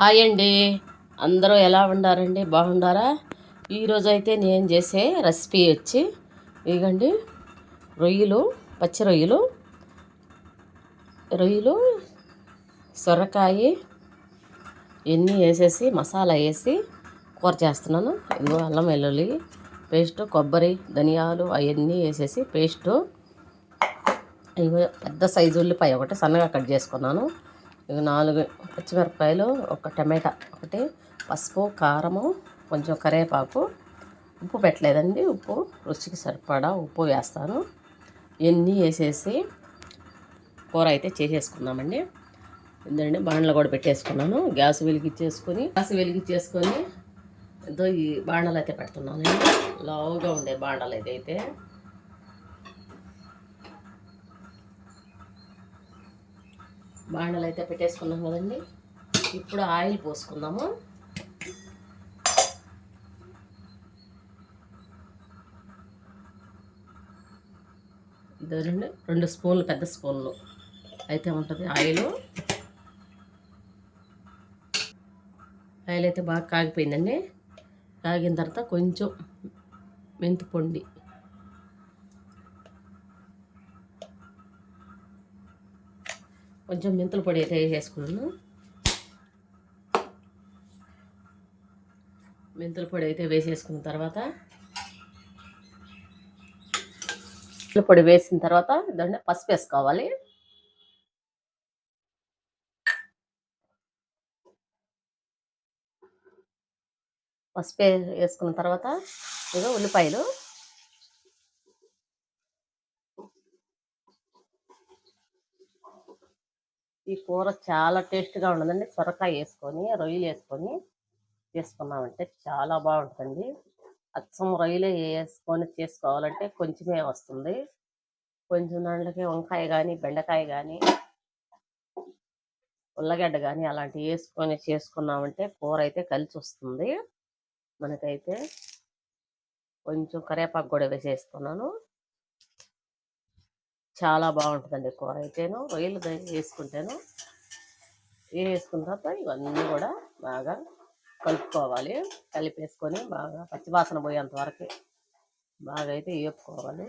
Hi అండి. అందరూ ఎలా ఉండారండి? బాగుండారా? ఈరోజు అయితే నేను చేసే రెసిపీ వచ్చి ఇగండి రొయ్యలు పచ్చి రొయ్యలు రొయ్యలు సొరకాయ ఇవన్నీ వేసేసి మసాలా వేసి కూర చేస్తున్నాను. ఇదిగో అల్లం వెల్లుల్లి పేస్ట్ కొబ్బరి ధనియాలు అవన్నీ వేసేసి పేస్టు. ఇవి పెద్ద సైజు ఉల్లిపాయ ఒకటి సన్నగా కట్ చేసుకున్నాను. ఇక నాలుగు పచ్చిమిరపకాయలు ఒక టమాటా ఒకటి పసుపు కారము కొంచెం కరివేపాకు. ఉప్పు పెట్టలేదండి ఉప్పు. రుచికి సరిపడా ఉప్పు వేస్తాను. ఇవన్నీ వేసేసి కూర అయితే చేసేసుకున్నామండి ఎందుకంటే బాణలు కూడా పెట్టేసుకున్నాను. గ్యాస్ వెలిగించేసుకొని గ్యాస్ వెలిగించేసుకొని ఎంతో ఈ బాండలు అయితే పెడుతున్నానండి. లావుగా ఉండే బాండలు ఇదైతే. బాండలు అయితే పెట్టేసుకున్నాం కదండి. ఇప్పుడు ఆయిల్ పోసుకుందాము. రెండు రెండు స్పూన్లు పెద్ద స్పూన్లు అయితే ఉంటుంది ఆయిల్. ఆయిల్ అయితే బాగా కాగిపోయిందండి. కాగిన తర్వాత కొంచెం మెంతి కొంచెం మెంతుల పొడి అయితే వేసేసుకున్నాను. మెంతుల పొడి అయితే వేసేసుకున్న తర్వాత మెంతుల పొడి వేసిన తర్వాత దాన్ని పసుపు వేసుకోవాలి. పసుపు వేసుకున్న తర్వాత ఇక ఉల్లిపాయలు ఈ కూర చాలా టేస్ట్గా ఉండదండి సొరకాయ వేసుకొని రొయ్యలు వేసుకొని చేసుకున్నామంటే చాలా బాగుంటుంది అచ్చం రొయ్యలు వేసుకొని చేసుకోవాలంటే కొంచెమే వస్తుంది. కొంచెం దాంట్లోకి వంకాయ కానీ బెండకాయ కానీ ఉల్లగడ్డ కానీ అలాంటివి వేసుకొని చేసుకున్నామంటే కూర అయితే కలిసి వస్తుంది. మనకైతే కొంచెం కరివేపాకు కూడా వేసేస్తున్నాను. చాలా బాగుంటుందండి కూర అయితేను రొయ్యలు వేసుకుంటేను. వేసుకున్న తర్వాత ఇవన్నీ కూడా బాగా కలుపుకోవాలి. కలిపేసుకొని బాగా పచ్చివాసన పోయేంత వరకు బాగా అయితే వేపుకోవాలి.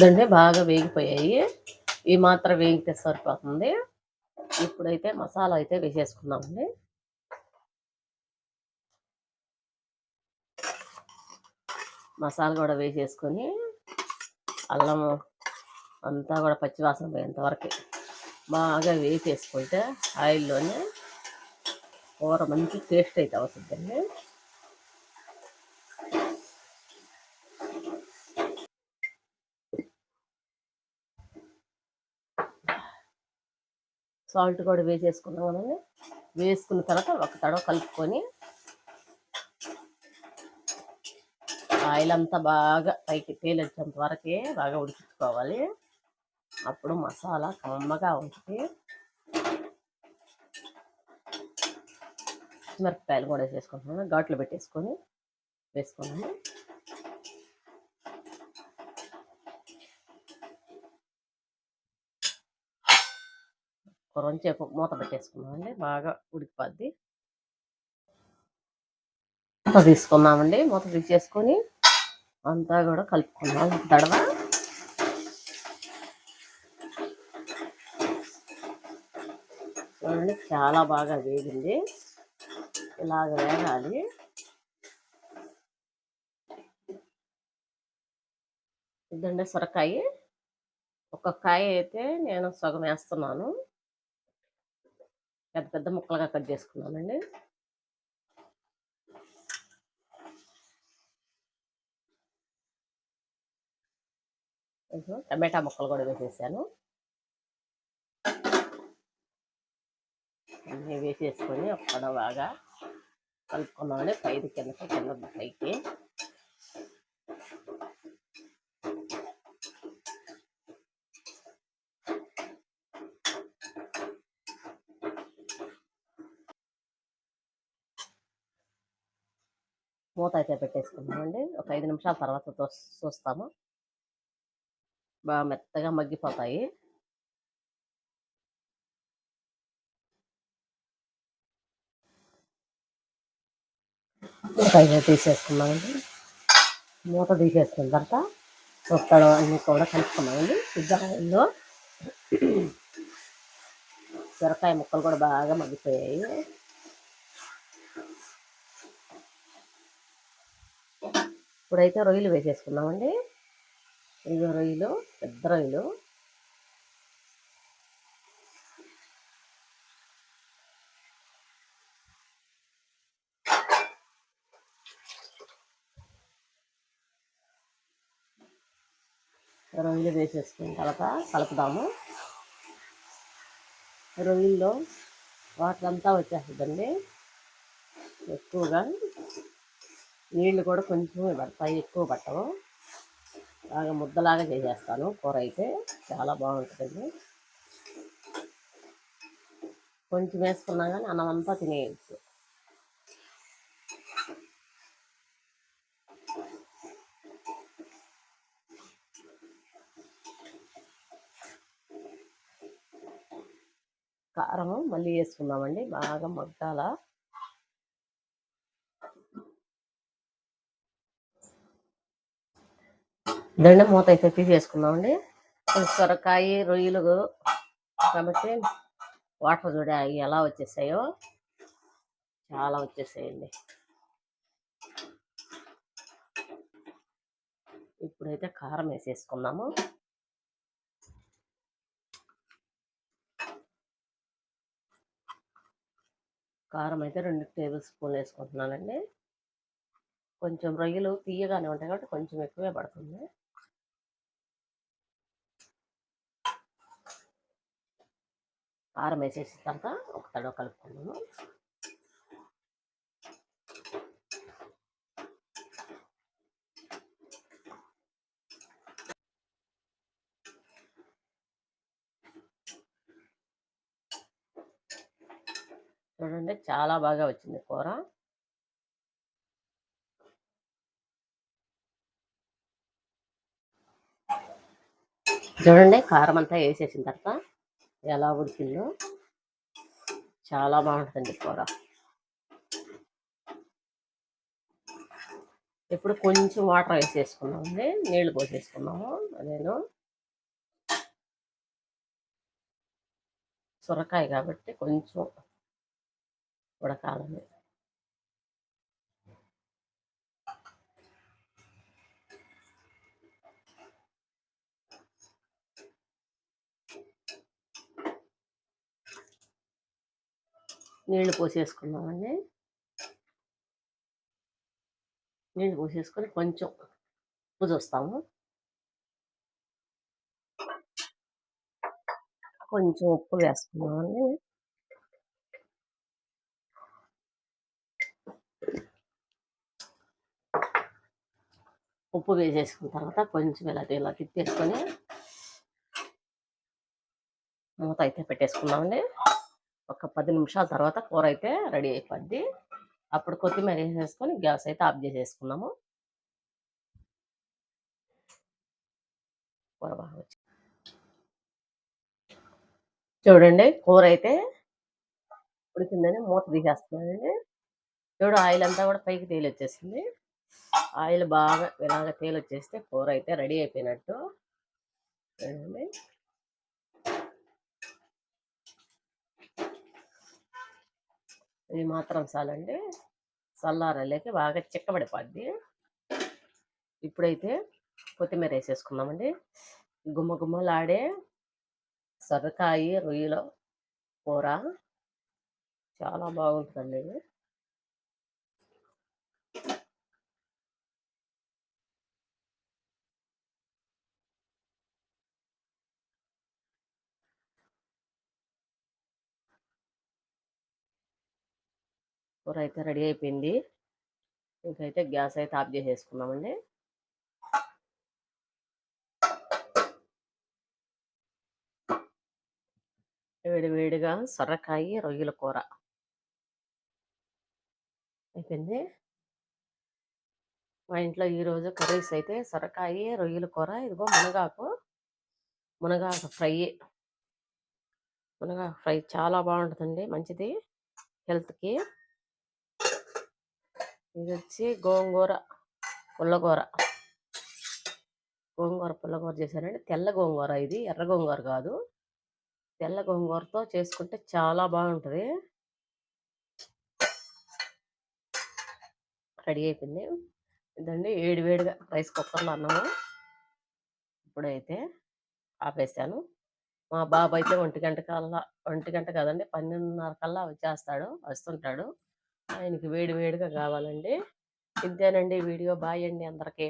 దండి బాగా వేగిపోయాయి. ఈ మాత్రం వేగితే సరిపోతుంది. ఇప్పుడైతే మసాలా అయితే వేసేసుకున్నామండి మసాలా కూడా వేసేసుకొని అల్లము అంతా కూడా పచ్చివాసన పోయేంతవరకు బాగా వేసేసుకుంటే ఆయిల్లోనే కూర మంచి టేస్ట్ అయితే అవుతుందండి. సాల్ట్ కూడా వేసేసుకున్నాం కదండి. వేసుకున్న తర్వాత ఒక తడవ కలుపుకొని ఆయిల్ అంతా బాగా పైకి తేలొచ్చేంత వరకే బాగా ఉడికించుకోవాలి. అప్పుడు మసాలా కమ్మగా ఉంటుంది మిరపకాయలు కూడా వేసేసుకుంటున్నాను. ఘాట్లు పెట్టేసుకొని వేసుకున్నాను. కొంచెంసేపు మూత పెట్టేసుకున్నామండి. బాగా ఉడికిపోద్ది. మూత తీసుకున్నామండి మూత తీసేసుకొని అంతా కూడా కలుపుకుందాం. దడవ? చూడండి చాలా బాగా వేగింది. ఇలాగ వేగాలి. ఇదండి సొరకాయ. ఒక కాయ అయితే నేను సగం వేస్తున్నాను. పెద్ద పెద్ద ముక్కలుగా కట్ చేసుకున్నానండి. టమాటా ముక్కలు కూడా వేసేసాను. అన్నీ వేసేసుకొని ఒక్కడ బాగా కలుపుకున్నామండి. పైది కిందకి కింద పైకి. మూత అయితే పెట్టేసుకున్నామండి ఒక ఐదు నిమిషాల తర్వాత చూస్తాము బాగా మెత్తగా మగ్గిపోతాయి. పైన తీసేసుకున్నామండి. మూత తీసేసుకున్న తర్వాత ఉత్తడం అన్నీ కూడా కలుపుకున్నామండి. ఇద్దరిలో సొరకాయ ముక్కలు కూడా బాగా మగ్గిపోయాయి. ఇప్పుడైతే రొయ్యలు వేసేసుకున్నామండి ఇదో రొయ్యలు పెద్ద రొయ్యలు. రొయ్యలు వేసేసుకున్న తర్వాత కలుపుదాము. రొయ్యల్లో వాటర్ అంతా వచ్చేస్తుందండి. ఎక్కువగా నీళ్ళు కూడా కొంచెం పడతాయి ఎక్కువ పట్టవు. బాగా ముద్దలాగా చేసేస్తాను. కూర అయితే చాలా బాగుంటుంది కొంచెం వేసుకున్నా కానీ అన్నం అంతా తినేయచ్చు. కారము మళ్ళీ వేసుకుందామండి. బాగా మగ్గాల? దండ మూత అయితే తీసేసుకుందామండి సొరకాయ రొయ్యలు కాబట్టి వాటర్ చూడ అవి ఎలా వచ్చేసాయో. చాలా వచ్చేసాయండి. ఇప్పుడైతే కారం వేసేసుకున్నాము కారం అయితే రెండు టేబుల్ స్పూన్లు వేసుకుంటున్నానండి. కొంచెం రొయ్యలు తీయగానే ఉంటాయి కాబట్టి కొంచెం ఎక్కువే పడుతుంది. కారం వేసేసిన తర్వాత ఒక తడవ కలుపుకున్నాము చూడండి చాలా బాగా వచ్చింది కూర. చూడండి కారం అంతా వేసేసిన తర్వాత ఎలా ఉడికిందో చాలా బాగుంటుంది కూర. ఇప్పుడు కొంచెం వాటర్ వేసేసుకున్నామండి నీళ్ళు పోసేసుకున్నాము అదేను. సొరకాయ కాబట్టి కొంచెం ఉడకాలని నీళ్ళు పోసేసుకున్నామండి నీళ్ళు పోసేసుకొని కొంచెం ఉప్పు చూస్తాము కొంచెం ఉప్పు వేసుకున్నామండి ఉప్పు వేసేసుకున్న తర్వాత కొంచెం ఇలా ఇలా తిప్పేసుకొని మూత అయితే పెట్టేసుకున్నామండి ఒక పది నిమిషాల తర్వాత కూర అయితే రెడీ అయిపోద్ది. అప్పుడు కొత్తిమీర వేసేసుకొని గ్యాస్ అయితే ఆఫ్ చేసేసుకున్నాము. కూర బాగా చూడండి కూర అయితే ఉడికిందని మూత తీసేస్తున్నానండి. చూడు ఆయిల్ అంతా కూడా పైకి తేలి వచ్చేసింది ఆయిల్ బాగా ఇలాగ తేలి వచ్చేస్తే కూర అయితే రెడీ అయిపోయినట్టు. చూడండి. ఇది మాత్రం చాలండి. చల్లారలేక బాగా చిక్కబడిపోద్ది. ఇప్పుడైతే కొత్తిమీర వేసేసుకుందామండి. గుమ్మ గుమ్మలాడే సొరకాయ రొయ్యల కూర. చాలా బాగుంటుందండి. ఇది కూర అయితే రెడీ అయిపోయింది. ఇంకైతే గ్యాస్ అయితే ఆఫ్ చేసేసుకున్నామండి వేడివేడిగా సొరకాయ రొయ్యల కూర. అయిపోయింది. మా ఇంట్లో ఈరోజు కర్రీస్ అయితే సొరకాయ రొయ్యల కూర ఇదిగో మునగాకు. మునగాకు ఫ్రై. మునగాకు ఫ్రై చాలా బాగుంటుందండి మంచిది హెల్త్కి. ఇది వచ్చి గోంగూర పుల్లగూర. గోంగూర పుల్లగూర చేశానండి తెల్ల గోంగూర ఇది ఎర్ర గోంగూర కాదు. తెల్ల గోంగూరతో చేసుకుంటే చాలా బాగుంటుంది. రెడీ అయిపోయింది. ఇదండి ఏడు వేడిగా రైస్ కుక్కర్లో అన్నాము. ఇప్పుడైతే ఆపేసాను. మా బాబు అయితే ఒంటి గంట కల్లా ఒంటి గంట కదండి పన్నెండున్నర కల్లా వచ్చేస్తాడు వస్తుంటాడు. ఆయనకి వేడి వేడిగా కావాలండి. ఇంతేనండి వీడియో. బాయ్ అండి అందరికీ.